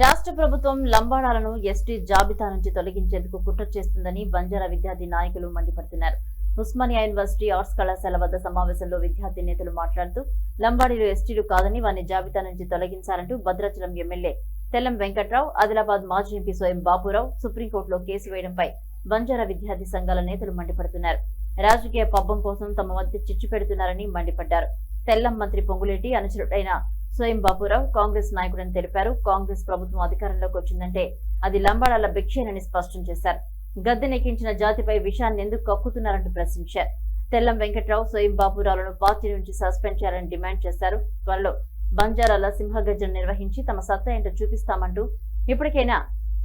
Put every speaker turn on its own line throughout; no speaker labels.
రాష్ట్ర ప్రభుత్వం లంబాడాలను ఎస్టీ జాబితా నుంచి తొలగించేందుకు కుట్ర చేస్తుందని బంజారా విద్యార్థి నాయకులు మండిపడుతున్నారు. ఉస్మానియా యూనివర్సిటీ ఆర్ట్స్ కళాశాల వద్ద సమావేశంలో విద్యార్థి నేతలు మాట్లాడుతూ లంబాడీలు ఎస్టీలు కాదని వారిని జాబితా నుంచి తొలగించారంటూ భద్రాచలం ఎమ్మెల్యే తెల్లం వెంకట్రావు ఆదిలాబాద్ మాజీ ఎంపీ స్వయం బాపురావు సుప్రీంకోర్టులో కేసు వేయడంపై బంజారా విద్యార్థి సంఘాల నేతలు మండిపడుతున్నారు. రాజకీయ పబ్బం కోసం తమ మధ్య చిచ్చు పెడుతున్నారని మండిపడ్డారు. తెల్లం మంత్రి పొంగులేటి అనుచరుడైన స్వయం బాపురావు కాంగ్రెస్ నాయకుడని తెలిపారు. కాంగ్రెస్ ప్రభుత్వం అధికారంలోకి వచ్చిందంటే అది లంబాడాల భిక్షేనని స్పష్టం చేశారు. గద్దెనెక్కించిన జాతిపై విషయాన్ని ఎందుకు కక్కుతున్నారంటూ ప్రశ్నించారు. తెల్లం వెంకట్రావు స్వయం బాబురావులను పార్టీ నుంచి సస్పెండ్ చేయాలని డిమాండ్ చేశారు. త్వరలో బంజారాల సింహగర్జన నిర్వహించి తమ సత్తా ఏంటో చూపిస్తామంటూ ఇప్పటికైనా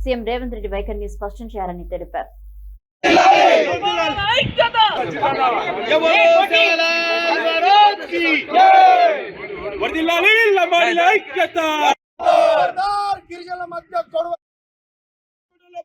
సీఎం రేవంత్ రెడ్డి వైఖరిని స్పష్టం చేయాలని తెలిపారు.
వర్దిల్లాలి లంబాడీల ఐక్యత.
ఖబర్దార్ గిరిజనుల మధ్య గొడవ.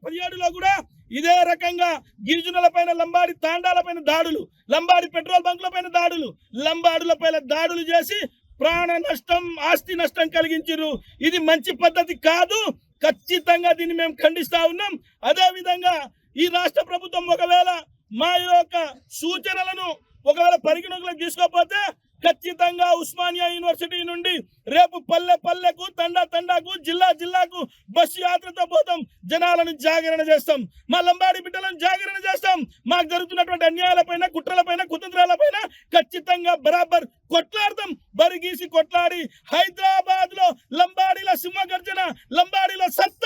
పదిహేడులో కూడా ఇదే రకంగా గిరిజనుల పైన లంబాడి తాండాల పైన దాడులు లంబాడి పెట్రోల్ బంకుల పైన దాడులు లంబాడుల పైన దాడులు చేసి ప్రాణ నష్టం ఆస్తి నష్టం కలిగించారు ఇది మంచి పద్ధతి కాదు ఖచ్చితంగా దీన్ని మేము ఖండిస్తా ఉన్నాం. అదే విధంగా ఈ రాష్ట్ర ప్రభుత్వం ఒకవేళ మా యొక్క సూచనలను ఒకవేళ పరిగణలోకి తీసుకోకపోతే ఖచ్చితంగా ఉస్మానియా యూనివర్సిటీ నుండి రేపు పల్లె పల్లెకు తండా తండాకు జిల్లా జిల్లాకు బస్సు యాత్రతో పోతాం. జనాలను జాగరణ చేస్తాం. మా లంబాడి బిడ్డలను జాగరణ చేస్తాం. మాకు జరుగుతున్నటువంటి అన్యాయాలపైన కుట్రలపైన కుతంత్రాలపైన ఖచ్చితంగా బరాబర్ కొట్లాడతాం. బరిగీసి కొట్లాడి హైదరాబాద్లో లంబాడీల సింహగర్జన లంబాడీల సత్తా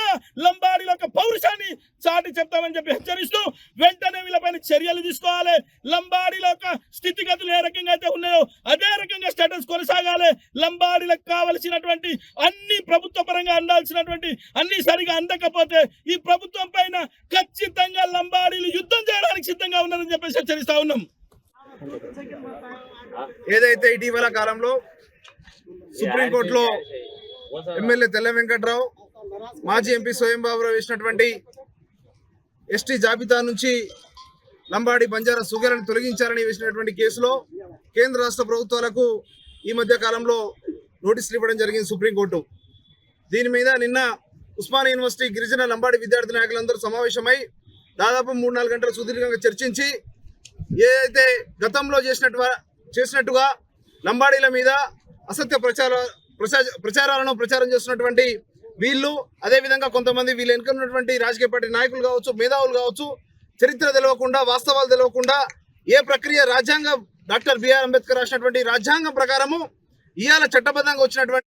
లంబాడీల యొక్క స్థితిగతులు ఏ రకంగా అయితే ఉన్నాయో అదే రకంగా స్టేటస్ కొనసాగాలి. లంబాడీలకు కావలసినటువంటి అన్ని ప్రభుత్వ పరంగా అందాల్సినటువంటి అన్ని సరిగా అందకపోతే ఈ ప్రభుత్వం పైన ఖచ్చితంగా లంబాడీలు యుద్ధం చేయడానికి సిద్ధంగా ఉన్నారని చెప్పేసి హెచ్చరిస్తా ఉన్నాం.
ఏదైతే ఇటీవల కాలంలో సుప్రీంకోర్టులో ఎమ్మెల్యే తెల్ల వెంకట్రావు మాజీ ఎంపీ స్వయం బాబురావు వేసినటువంటి ఎస్టీ జాబితా నుంచి లంబాడి బంజారా సుగలను తొలగించాలని వేసినటువంటి కేసులో కేంద్ర రాష్ట్ర ప్రభుత్వాలకు ఈ మధ్య కాలంలో నోటీసులు ఇవ్వడం జరిగింది సుప్రీంకోర్టు. దీని మీద నిన్న ఉస్మాన్ యూనివర్సిటీ గిరిజన లంబాడి విద్యార్థి నాయకులందరూ సమావేశమై దాదాపు మూడు నాలుగు గంటలు సుదీర్ఘంగా చర్చించి ఏదైతే గతంలో చేసినట్టు చేసినట్టుగా లంబాడీల మీద అసత్య ప్రచార ప్రచారాలను ప్రచారం చేస్తున్నటువంటి వీళ్ళు అదేవిధంగా కొంతమంది వీళ్ళు వెనుక ఉన్నటువంటి రాజకీయ పార్టీ నాయకులు కావచ్చు మేధావులు కావచ్చు చరిత్ర తెలియకుండా వాస్తవాలు తెలియకుండా ఏ ప్రక్రియ రాజ్యాంగం డాక్టర్ బిఆర్ అంబేద్కర్ రాసినటువంటి రాజ్యాంగం ప్రకారము ఇవాళ చట్టబద్ధంగా వచ్చినటువంటి